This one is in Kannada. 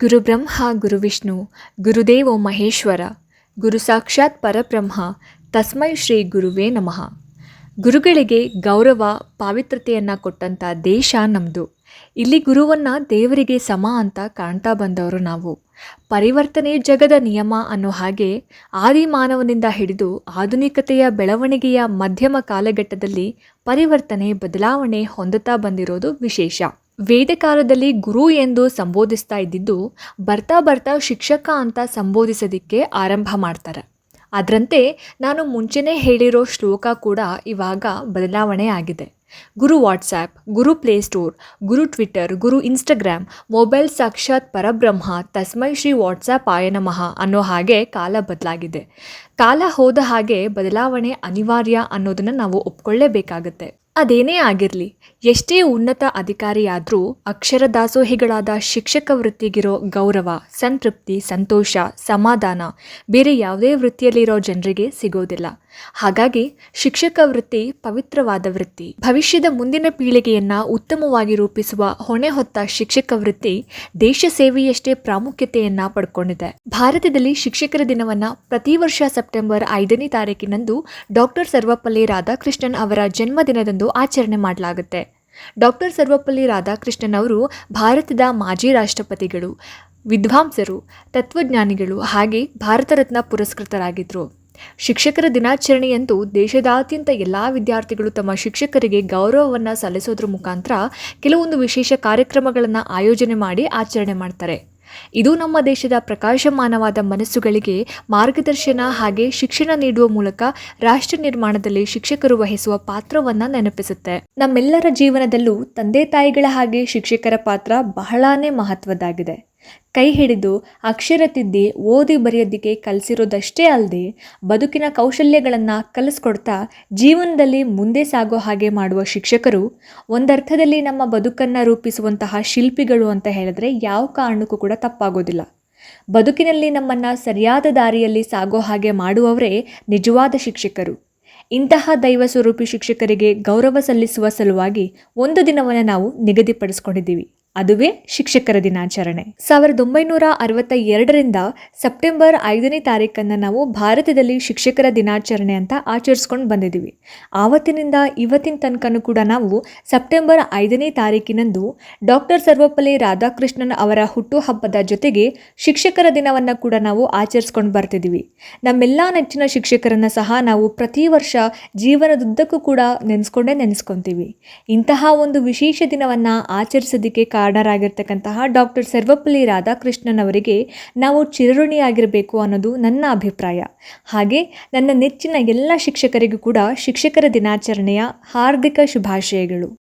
ಗುರುಬ್ರಹ್ಮ ಗುರುವಿಷ್ಣು ಗುರುದೇವೋ ಮಹೇಶ್ವರ, ಗುರು ಸಾಕ್ಷಾತ್ ಪರಬ್ರಹ್ಮ, ತಸ್ಮೈ ಶ್ರೀ ಗುರುವೇ ನಮಃ. ಗುರುಗಳಿಗೆ ಗೌರವ ಪಾವಿತ್ರತೆಯನ್ನು ಕೊಟ್ಟಂಥ ದೇಶ ನಮ್ಮದು ಇಲ್ಲಿ ಗುರುವನ್ನು ದೇವರಿಗೆ ಸಮ ಅಂತ ಕಾಣ್ತಾ ಬಂದವರು ನಾವು. ಪರಿವರ್ತನೆ ಜಗದ ನಿಯಮ ಅನ್ನೋ ಹಾಗೆ ಆದಿ ಮಾನವನಿಂದ ಹಿಡಿದು ಆಧುನಿಕತೆಯ ಬೆಳವಣಿಗೆಯ ಮಧ್ಯಮ ಕಾಲಘಟ್ಟದಲ್ಲಿ ಪರಿವರ್ತನೆ, ಬದಲಾವಣೆ ಹೊಂದುತ್ತಾ ಬಂದಿರೋದು ವಿಶೇಷ. ವೇದಕಾಲದಲ್ಲಿ ಗುರು ಎಂದು ಸಂಬೋಧಿಸ್ತಾ ಇದ್ದಿದ್ದು ಬರ್ತಾ ಬರ್ತಾ ಶಿಕ್ಷಕ ಅಂತ ಸಂಬೋಧಿಸೋದಕ್ಕೆ ಆರಂಭ ಮಾಡ್ತಾರೆ. ಅದರಂತೆ ನಾನು ಮುಂಚೆನೇ ಹೇಳಿರೋ ಶ್ಲೋಕ ಕೂಡ ಇವಾಗ ಬದಲಾವಣೆ ಆಗಿದೆ. ಗುರು ವಾಟ್ಸ್ಯಾಪ್ ಗುರು ಪ್ಲೇಸ್ಟೋರ್ ಗುರು ಟ್ವಿಟ್ಟರ್, ಗುರು ಇನ್ಸ್ಟಾಗ್ರಾಮ್, ಮೊಬೈಲ್ ಸಾಕ್ಷಾತ್ ಪರಬ್ರಹ್ಮ, ತಸ್ಮೈ ಶ್ರೀ ವಾಟ್ಸಾಪ್ ಆಯ ನಮಃ ಅನ್ನೋ ಹಾಗೆ ಕಾಲ ಬದಲಾಗಿದೆ. ಕಾಲ ಹೋದ ಹಾಗೆ ಬದಲಾವಣೆ ಅನಿವಾರ್ಯ ಅನ್ನೋದನ್ನು ನಾವು ಒಪ್ಕೊಳ್ಳೇಬೇಕಾಗತ್ತೆ. ಅದೇನೇ ಆಗಿರಲಿ, ಎಷ್ಟೇ ಉನ್ನತ ಅಧಿಕಾರಿಯಾದರೂ ಅಕ್ಷರ ದಾಸೋಹಿಗಳಾದ ಶಿಕ್ಷಕ ವೃತ್ತಿಗಿರೋ ಗೌರವ, ಸಂತೃಪ್ತಿ, ಸಂತೋಷ, ಸಮಾಧಾನ ಬೇರೆ ಯಾವುದೇ ವೃತ್ತಿಯಲ್ಲಿರೋ ಜನರಿಗೆ ಸಿಗೋದಿಲ್ಲ. ಹಾಗಾಗಿ ಶಿಕ್ಷಕ ವೃತ್ತಿ ಪವಿತ್ರವಾದ ವೃತ್ತಿ. ಭವಿಷ್ಯದ ಮುಂದಿನ ಪೀಳಿಗೆಯನ್ನ ಉತ್ತಮವಾಗಿ ರೂಪಿಸುವ ಹೊಣೆ ಹೊತ್ತ ಶಿಕ್ಷಕ ವೃತ್ತಿ ದೇಶ ಸೇವೆಯಷ್ಟೇ ಪ್ರಾಮುಖ್ಯತೆಯನ್ನು ಪಡ್ಕೊಂಡಿದೆ. ಭಾರತದಲ್ಲಿ ಶಿಕ್ಷಕರ ದಿನವನ್ನ ಪ್ರತಿ ವರ್ಷ ಸೆಪ್ಟೆಂಬರ್ ಐದನೇ ತಾರೀಕಿನಂದು ಡಾಕ್ಟರ್ ಸರ್ವಪಲ್ಲಿ ರಾಧಾಕೃಷ್ಣನ್ ಅವರ ಜನ್ಮದಿನದಂದು ಆಚರಣೆ ಮಾಡಲಾಗುತ್ತೆ. ಡಾಕ್ಟರ್ ಸರ್ವಪಲ್ಲಿ ರಾಧಾಕೃಷ್ಣನ್ ಅವರು ಭಾರತದ ಮಾಜಿ ರಾಷ್ಟ್ರಪತಿಗಳು, ವಿದ್ವಾಂಸರು, ತತ್ವಜ್ಞಾನಿಗಳು ಹಾಗೆ ಭಾರತ ರತ್ನ ಪುರಸ್ಕೃತರಾಗಿದ್ದರು ಶಿಕ್ಷಕರ ದಿನಾಚರಣೆಯಂದು ದೇಶದಾದ್ಯಂತ ಎಲ್ಲ ವಿದ್ಯಾರ್ಥಿಗಳು ತಮ್ಮ ಶಿಕ್ಷಕರಿಗೆ ಗೌರವವನ್ನು ಸಲ್ಲಿಸೋದ್ರ ಮುಖಾಂತರ ಕೆಲವೊಂದು ವಿಶೇಷ ಕಾರ್ಯಕ್ರಮಗಳನ್ನು ಆಯೋಜನೆ ಮಾಡಿ ಆಚರಣೆ ಮಾಡ್ತಾರೆ. ಇದು ನಮ್ಮ ದೇಶದ ಪ್ರಕಾಶಮಾನವಾದ ಮನಸ್ಸುಗಳಿಗೆ ಮಾರ್ಗದರ್ಶನ ಹಾಗೆ ಶಿಕ್ಷಣ ನೀಡುವ ಮೂಲಕ ರಾಷ್ಟ್ರ ನಿರ್ಮಾಣದಲ್ಲಿ ಶಿಕ್ಷಕರು ವಹಿಸುವ ಪಾತ್ರವನ್ನು ನೆನಪಿಸುತ್ತೆ. ನಮ್ಮೆಲ್ಲರ ಜೀವನದಲ್ಲೂ ತಂದೆ ತಾಯಿಗಳ ಹಾಗೆ ಶಿಕ್ಷಕರ ಪಾತ್ರ ಬಹಳಾನೇ ಮಹತ್ವದ್ದಾಗಿದೆ. ಕೈ ಹಿಡಿದು ಅಕ್ಷರ ತಿದ್ದಿ ಓದಿ ಬರೆಯೋದಕ್ಕೆ ಕಲಿಸಿರೋದಷ್ಟೇ ಅಲ್ಲದೆ ಬದುಕಿನ ಕೌಶಲ್ಯಗಳನ್ನು ಕಲಿಸ್ಕೊಡ್ತಾ ಜೀವನದಲ್ಲಿ ಮುಂದೆ ಸಾಗೋ ಹಾಗೆ ಮಾಡುವ ಶಿಕ್ಷಕರು ಒಂದರ್ಥದಲ್ಲಿ ನಮ್ಮ ಬದುಕನ್ನು ರೂಪಿಸುವಂತಹ ಶಿಲ್ಪಿಗಳು ಅಂತ ಹೇಳಿದ್ರೆ ಯಾವ ಕಾರಣಕ್ಕೂ ಕೂಡ ತಪ್ಪಾಗೋದಿಲ್ಲ. ಬದುಕಿನಲ್ಲಿ ನಮ್ಮನ್ನು ಸರಿಯಾದ ದಾರಿಯಲ್ಲಿ ಸಾಗೋ ಹಾಗೆ ಮಾಡುವವರೇ ನಿಜವಾದ ಶಿಕ್ಷಕರು. ಇಂತಹ ದೈವ ಸ್ವರೂಪಿ ಶಿಕ್ಷಕರಿಗೆ ಗೌರವ ಸಲ್ಲಿಸುವ ಸಲುವಾಗಿ ಒಂದು ದಿನವನ್ನು ನಾವು ನಿಗದಿಪಡಿಸ್ಕೊಂಡಿದ್ದೀವಿ. ಅದುವೇ ಶಿಕ್ಷಕರ ದಿನಾಚರಣೆ. ಸಾವಿರದ ಒಂಬೈನೂರ ಅರವತ್ತ ಎರಡರಿಂದ ಸೆಪ್ಟೆಂಬರ್ ಐದನೇ ತಾರೀಕನ್ನು ನಾವು ಭಾರತದಲ್ಲಿ ಶಿಕ್ಷಕರ ದಿನಾಚರಣೆ ಅಂತ ಆಚರಿಸ್ಕೊಂಡು ಬಂದಿದ್ದೀವಿ ಆವತ್ತಿನಿಂದ ಇವತ್ತಿನ ತನಕನೂ ಕೂಡ ನಾವು ಸೆಪ್ಟೆಂಬರ್ ಐದನೇ ತಾರೀಕಿನಂದು ಡಾಕ್ಟರ್ ಸರ್ವಪಲ್ಲಿ ರಾಧಾಕೃಷ್ಣನ್ ಅವರ ಹುಟ್ಟುಹಬ್ಬದ ಜೊತೆಗೆ ಶಿಕ್ಷಕರ ದಿನವನ್ನು ಕೂಡ ನಾವು ಆಚರಿಸ್ಕೊಂಡು ಬರ್ತಿದ್ದೀವಿ ನಮ್ಮೆಲ್ಲ ನೆಚ್ಚಿನ ಶಿಕ್ಷಕರನ್ನು ಸಹ ನಾವು ಪ್ರತಿ ವರ್ಷ ಜೀವನದುದ್ದಕ್ಕೂ ಕೂಡ ನೆನೆಸ್ಕೊಂಡೇ ನೆನೆಸ್ಕೊತೀವಿ. ಇಂತಹ ಒಂದು ವಿಶೇಷ ದಿನವನ್ನು ಆಚರಿಸೋದಕ್ಕೆ ಕಾರಣರಾಗಿರ್ತಕ್ಕಂತಹ ಡಾಕ್ಟರ್ ಸರ್ವಪಲ್ಲಿ ರಾಧಾಕೃಷ್ಣನ್ ಅವರಿಗೆ ನಾವು ಚಿರಋಣಿಯಾಗಿರಬೇಕು ಅನ್ನೋದು ನನ್ನ ಅಭಿಪ್ರಾಯ. ಹಾಗೆ ನನ್ನ ನೆಚ್ಚಿನ ಎಲ್ಲ ಶಿಕ್ಷಕರಿಗೂ ಕೂಡ ಶಿಕ್ಷಕರ ದಿನಾಚರಣೆಯ ಹಾರ್ದಿಕ ಶುಭಾಶಯಗಳು.